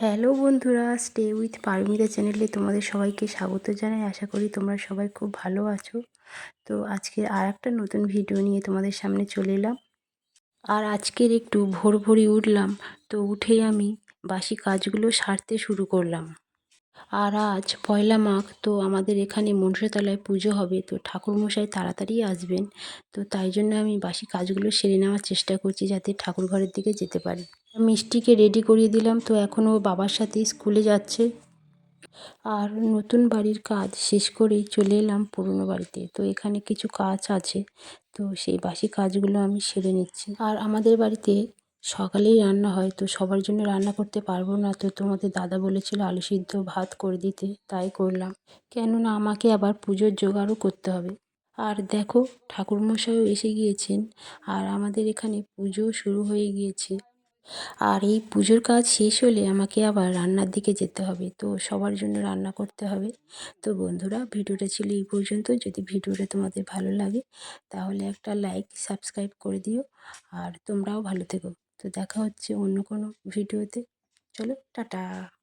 Hello বন্ধুরা stay with Paromita চ্যানেলে তোমাদের সবাইকে স্বাগত জানাই। আশা করি তোমরা সবাই খুব ভালো আছো। তো আজকে আর একটা নতুন ভিডিও নিয়ে তোমাদের সামনে চলে এলাম। আর আজকের একটু ভোর ভোরই উঠলাম, তো উঠেই আমি বাসি কাজগুলো সারতে শুরু করলাম। আর আজ পয়লা মাঘ, তো আমাদের এখানে মনসাতলায় পুজো হবে, তো ঠাকুরমশাই তাড়াতাড়ি আসবেন। তো তাই জন্য আমি বাসি কাজগুলো সেরে নেওয়ার চেষ্টা করছি, যাতে ঠাকুর ঘরের দিকে যেতে পারি। মিষ্টিকে রেডি করিয়ে দিলাম। তো এখন ও বাবার সাথে স্কুলে যাচ্ছে। আর নতুন বাড়ির কাজ শেষ করেই চলে এলাম পুরনো বাড়িতে। তো এখানে কিছু কাজ আছে। তো সেই বাসি কাজগুলো আমি সেরে নিচ্ছি। আর আমাদের বাড়িতে সকালেই রান্না হয়। তো সবার জন্য রান্না করতে পারব না। তো তোমাদের দাদা বলেছিল আলু সিদ্ধ ভাত করে দিতে। তাই করলাম। কেননা আমাকে আবার পুজোর জোগাড়ও করতে হবে। আর দেখো, ঠাকুরমশাইও এসে গিয়েছেন। আর আমাদের এখানে পুজো শুরু হয়ে গিয়েছে। আর এই পুজোর কাজ শেষ হলে আমাকে আবার রান্নার দিকে যেতে হবে। তো সবার জন্য রান্না করতে হবে। তো বন্ধুরা, ভিডিওটা ছিল এই পর্যন্ত। যদি ভিডিওটা তোমাদের ভালো লাগে, তাহলে একটা লাইক, সাবস্ক্রাইব করে দিও। আর তোমরাও ভালো থেকো। তো দেখা হচ্ছে অন্য কোনো ভিডিওতে। চলো, টাটা।